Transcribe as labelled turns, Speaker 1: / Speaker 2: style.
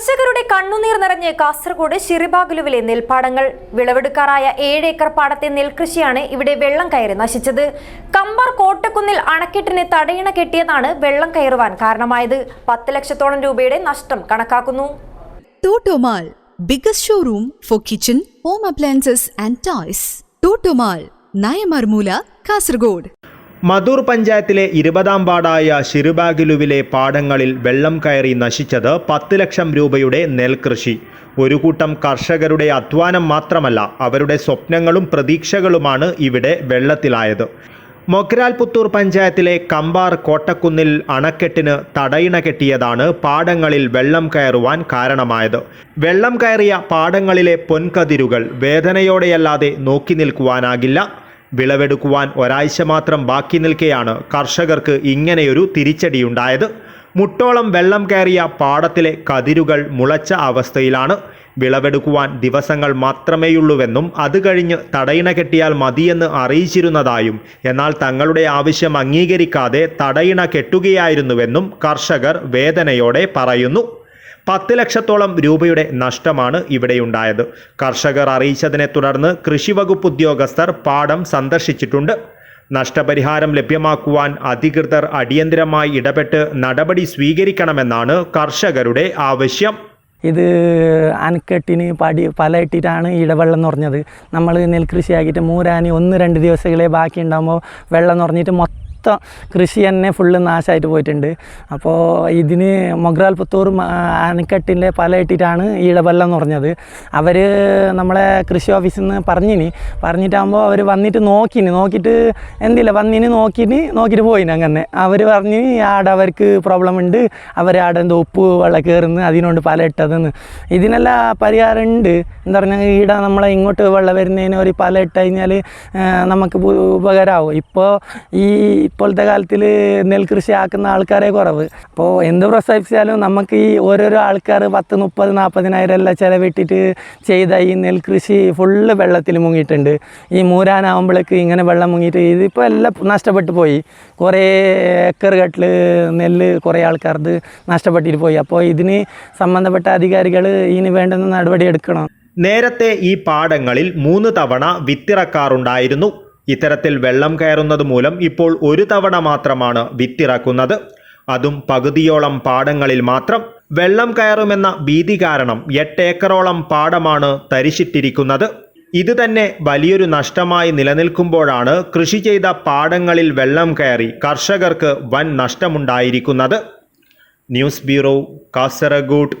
Speaker 1: കർഷകരുടെ കണ്ണുനീർ നിറഞ്ഞ് കാസർഗോഡ് ശിറിബാഗുലുവിലെ നെൽപ്പാടങ്ങൾ വിളവെടുക്കാറായ ഏഴ് ഏക്കർ പാടത്തെ നെൽകൃഷിയാണ് ഇവിടെ വെള്ളം കയറി നശിച്ചത് കമ്പാർ കോട്ടക്കുന്നിൽ അണക്കെട്ടിന് തടയിണ കെട്ടിയതാണ് വെള്ളം കയറുവാൻ കാരണമായത് പത്ത് ലക്ഷത്തോളം രൂപയുടെ നഷ്ടം കണക്കാക്കുന്നു
Speaker 2: Toto Mall biggest showroom for kitchen home appliances and toys. Toto Mall Naimarmoola Kasargod.
Speaker 3: Madhur പഞ്ചായത്തിലെ ഇരുപതാം പാടായ ശിരുബാഗിലുവിലെ പാടങ്ങളിൽ വെള്ളം കയറി നശിച്ചത് പത്ത് ലക്ഷം രൂപയുടെ നെൽകൃഷി. ഒരു കൂട്ടം കർഷകരുടെ അധ്വാനം മാത്രമല്ല അവരുടെ സ്വപ്നങ്ങളും പ്രതീക്ഷകളുമാണ് ഇവിടെ വെള്ളത്തിലായത്. മൊഗ്രാൽ പുത്തൂർ പഞ്ചായത്തിലെ കമ്പാർ കോട്ടക്കുന്നിൽ അണക്കെട്ടിന് തടയിണ കെട്ടിയതാണ് പാടങ്ങളിൽ വെള്ളം കയറുവാൻ കാരണമായത്. വെള്ളം കയറിയ പാടങ്ങളിലെ പൊൻകതിരുകൾ വേദനയോടെയല്ലാതെ നോക്കി നിൽക്കുവാനാകില്ല വിളവെടുക്കുവാൻ ഒരാഴ്ച മാത്രം ബാക്കി നിൽക്കെയാണ് കർഷകർക്ക് ഇങ്ങനെയൊരു തിരിച്ചടിയുണ്ടായത്. മുട്ടോളം വെള്ളം കയറിയ പാടത്തിലെ കതിരുകൾ മുളച്ച അവസ്ഥയിലാണ്. വിളവെടുക്കുവാൻ ദിവസങ്ങൾ മാത്രമേയുള്ളൂവെന്നും അത് കഴിഞ്ഞ് തടയിണ കെട്ടിയാൽ മതിയെന്ന് അറിയിച്ചിരുന്നതായും എന്നാൽ തങ്ങളുടെ ആവശ്യം അംഗീകരിക്കാതെ തടയിണ കെട്ടുകയായിരുന്നുവെന്നും കർഷകർ വേദനയോടെ പറയുന്നു. പത്ത് ലക്ഷത്തോളം രൂപയുടെ നഷ്ടമാണ് ഇവിടെയുണ്ടായത്. കർഷകർ അറിയിച്ചതിനെ തുടർന്ന് കൃഷിവകുപ്പ് ഉദ്യോഗസ്ഥർ പാടം സന്ദർശിച്ചിട്ടുണ്ട്. നഷ്ടപരിഹാരം ലഭ്യമാക്കുവാൻ അധികൃതർ അടിയന്തരമായി ഇടപെട്ട് നടപടി സ്വീകരിക്കണമെന്നാണ് കർഷകരുടെ ആവശ്യം.
Speaker 4: ഇത് അനക്കെട്ടിന് പടി പലയിട്ടിട്ടാണ് ഇടവെള്ളം നിറഞ്ഞത്. നമ്മൾ നെൽകൃഷിയാക്കിയിട്ട് മൂരാനി ഒന്ന് രണ്ട് ദിവസങ്ങളെ ബാക്കി ഉണ്ടാകുമ്പോൾ വെള്ളം നിറഞ്ഞിട്ട് മൊത്തം കൃഷി തന്നെ ഫുള്ള് നാശമായിട്ട് പോയിട്ടുണ്ട്. അപ്പോൾ ഇതിന് മൊഗ്രാൽ പുത്തൂർ അണക്കെട്ടിന്റെ പല ഇട്ടിട്ടാണ് പലയിട്ടിട്ടാണ് എന്ന് പറഞ്ഞത്. അവർ നമ്മളെ കൃഷി ഓഫീസിൽ നിന്ന് പറഞ്ഞിനി. പറഞ്ഞിട്ടാകുമ്പോൾ അവർ വന്നിട്ട് നോക്കിനി. നോക്കിയിട്ട് എന്തില്ല വന്നിന് നോക്കിന് നോക്കിയിട്ട് പോയിന് അങ്ങനെ. അവർ പറഞ്ഞ് ആടെ അവർക്ക് പ്രോബ്ലം ഉണ്ട്. അവർ ആടെ എന്തോ ഉപ്പ് വെള്ളം കയറുന്നു അതിനോണ്ട് പല ഇട്ടതെന്ന്. ഇതിനെല്ലാം പരിഹാരം ഉണ്ട്. എന്താ പറഞ്ഞാൽ ഈട നമ്മളെ ഇങ്ങോട്ട് വെള്ളം വരുന്നതിന് ഒരു പല ഇട്ട് കഴിഞ്ഞാൽ നമുക്ക് ഉപകാരമാവും ഇപ്പോൾ ഈ ഇപ്പോഴത്തെ കാലത്തിൽ നെൽകൃഷി ആക്കുന്ന ആൾക്കാരെ കുറവ്. അപ്പോൾ എന്ത് പ്രോത്സാഹിപ്പിച്ചാലും നമുക്ക് ഈ ഓരോരോ ആൾക്കാർ പത്ത് മുപ്പത് നാൽപ്പതിനായിരം എല്ലാം ചിലവിട്ടിട്ട് ചെയ്ത ഈ നെൽകൃഷി ഫുള്ള് വെള്ളത്തിൽ മുങ്ങിയിട്ടുണ്ട്. ഈ മൂരാനാവുമ്പോഴേക്ക് ഇങ്ങനെ വെള്ളം മുങ്ങിയിട്ട് ഇതിപ്പോൾ എല്ലാം നഷ്ടപ്പെട്ടു പോയി. കുറേ ഏക്കർ കട്ടിൽ നെല്ല് കുറേ ആൾക്കാർക്ക് നഷ്ടപ്പെട്ടിട്ട് പോയി. അപ്പോൾ ഇതിന് സംബന്ധപ്പെട്ട അധികാരികൾ ഇതിന് വേണ്ടുന്ന നടപടി എടുക്കണം.
Speaker 3: നേരത്തെ ഈ പാടങ്ങളിൽ മൂന്ന് തവണ വിത്തിറക്കാറുണ്ടായിരുന്നു. ഇത്തരത്തിൽ വെള്ളം കയറുന്നത് മൂലം ഇപ്പോൾ ഒരു തവണ മാത്രമാണ് വിത്തിറക്കുന്നത്. അതും പകുതിയോളം പാടങ്ങളിൽ മാത്രം വെള്ളം കയറുമെന്ന ഭീതി കാരണം എട്ട് ഏക്കറോളം പാടമാണ് തരിശിട്ടിരിക്കുന്നത്. ഇത് തന്നെ വലിയൊരു നഷ്ടമായി നിലനിൽക്കുമ്പോഴാണ് കൃഷി ചെയ്ത പാടങ്ങളിൽ വെള്ളം കയറി കർഷകർക്ക് വൻ നഷ്ടമുണ്ടായിരിക്കുന്നത്. News bureau Kasaragod.